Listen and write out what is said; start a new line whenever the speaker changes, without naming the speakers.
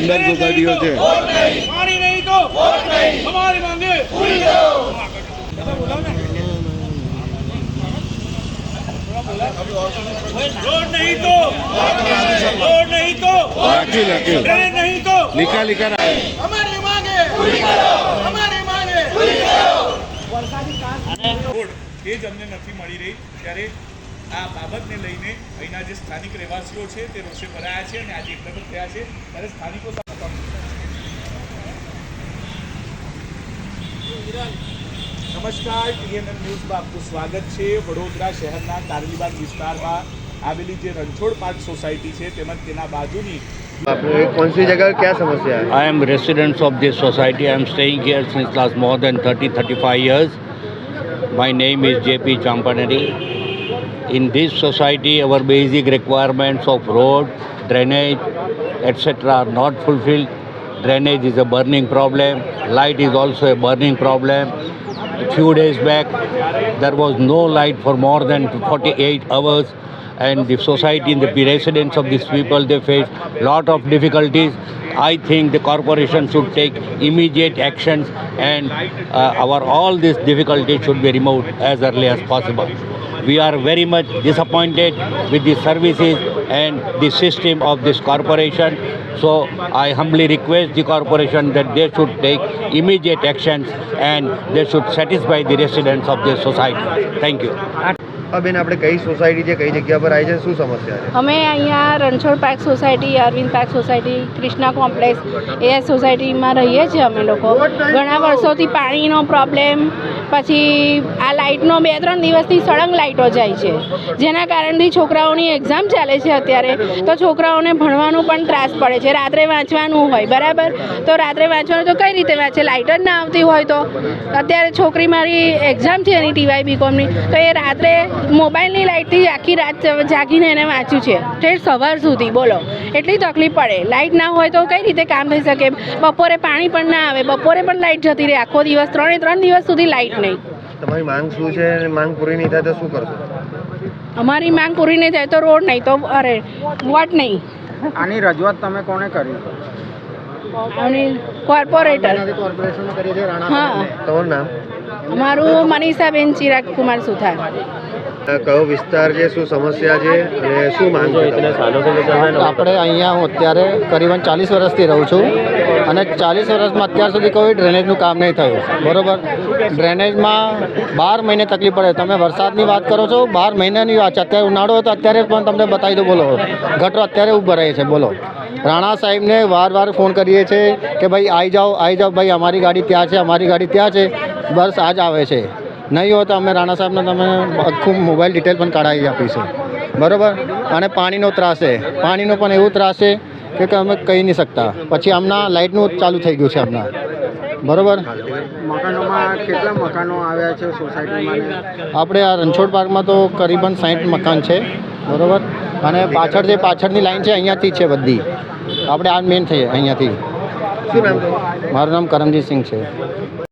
અંદર સોસાયટીઓ છે.
પાણી નહીં તો અમારી માંગે. રોડ નહીં તો રોડ નહીં તો
રાખ્યું રાખ્યું
ટ્રેન નહીં તો.
લીકા લીકા
અમારી માંગે. અમારી માંગે. રોડ એ જ અમને નથી મળી રહી. ત્યારે આ બાબતને લઈને અહીંના જે સ્થાનિક રહેવાસીઓ છે તે રોષે ભરાયા છે અને આજે એકઠા થયા છે ત્યારે સ્થાનિકો સાથે નમસ્કાર ટીએનએન ન્યૂઝમાં આપનું સ્વાગત છે વડોદરા શહેરના કારેલીબાગ વિસ્તારમાં આવેલી જે રણછોડ પાર્ક સોસાયટી છે તેમજ તેના બાજુની
आपने कौन सी जगह क्या समस्या है
I am residents of this society. I am staying here since last more than 30 35 years. My name is JP Champanari. In this society, our basic requirements of road, drainage, etc. are not fulfilled. Drainage is a burning problem. Light is also a burning problem. A few days back, there was no light for more than 48 hours and the society and the residents of these people they face lot of difficulties i think the corporation should take immediate actions and uh, our all these difficulties should be removed as early as possible we are very much disappointed with the services and the system of this corporation so i humbly request the corporation that they should take immediate actions and they should satisfy the residents of this society thank you
હા બેન આપણે કઈ society છે કઈ જગ્યા પર આવી છે શું સમસ્યા છે
અમે અહીંયા Ranchhod park society Arvind park society Krishna complex એ સોસાયટીમાં રહીએ છીએ અમે લોકો ઘણા વર્ષોથી પાણીનો પ્રોબ્લેમ પછી આ લાઇટનો બે ત્રણ દિવસથી સળંગ લાઇટો જાય છે. જેના કારણથી છોકરાઓની એક્ઝામ ચાલે છે અત્યારે. તો છોકરાઓને ભણવાનું પણ ત્રાસ પડે છે. રાત્રે વાંચવાનું હોય, બરાબર? તો રાત્રે વાંચવાનું તો કઈ રીતે વાંચે? લાઇટ જ ના આવતી હોય તો. અત્યારે છોકરી મારી એક્ઝામ છે એની ટીવાય બીકોમની તો એ રાત્રે મોબાઈલની લાઇટથી આખી રાત જાગીને એને વાંચ્યું છે. ઠેર સવાર સુધી, બોલો. એટલી તકલીફ પડે. લાઇટ ના હોય તો કઈ રીતે કામ થઈ શકે બપોરે પાણી પણ ના આવે. બપોરે પણ લાઇટ જતી રહે. આખો દિવસ, ત્રણે ત્રણ દિવસ સુધી લાઇટ નહીં.
તમારી માંગ શું છે માંગ પૂરી નહીં થાય તો શું કરશો?
અમારી માંગ પૂરી નહીં થાય તો રોડ નહીં તો અરે વોટ નહીં.
આની રજૂઆત તમે કોને કરી?
અને કોર્પોરેટર. હા.
તમારું નામ?
અમારું મનીષાબેન ચિરાગ કુમાર સુથાર
કયો વિસ્તાર છે શું સમસ્યા છે અને શું માંગો?
આપણે અહીંયા હું અત્યારે કરીબન ચાલીસ વર્ષથી રહું છું. અને ચાલીસ વર્ષમાં અત્યાર સુધી કોઈ ડ્રેનેજનું કામ નહીં થયું. બરોબર? ડ્રેનેજમાં બાર મહિને તકલીફ પડે. તમે વરસાદની વાત કરો છો, બાર મહિનાની વાત છે. અત્યારે ઉનાળો હોય તો અત્યારે પણ તમને બતાવી દો બોલો. ગટરો અત્યારે ઊભા રહે છે. બોલો. રાણા સાહેબને વાર વાર ફોન કરીએ છીએ કે ભાઈ આવી જાઓ આવી જાઓ. ભાઈ, અમારી ગાડી ત્યાં છે, અમારી ગાડી ત્યાં છે. બસ આ જ આવે છે. નહીં હોય તો અમે રાણા સાહેબને તમે આખું મોબાઈલ ડિટેલ પણ કાઢાવી આપીશું. બરાબર? અને પાણીનો ત્રાસ છે. પાણીનો પણ એવું ત્રાસ છે કે કે અમે કહી નહીં શકતા. પછી હમણાં લાઇટનું ચાલુ થઈ ગયું છે હમણાં બરોબર?
મકાનોમાં કેટલા મકાનો આવ્યા છે સોસાયટીમાં
આપણે આ રણછોડ પાર્કમાં તો કરીબન સાઠ મકાન છે. બરોબર? અને પાછળ જે પાછળની લાઈન છે અહીંયાથી છે બધી. આપણે આ મેન થઈએ અહીંયાથી. મારું નામ કરમજીત સિંહ છે.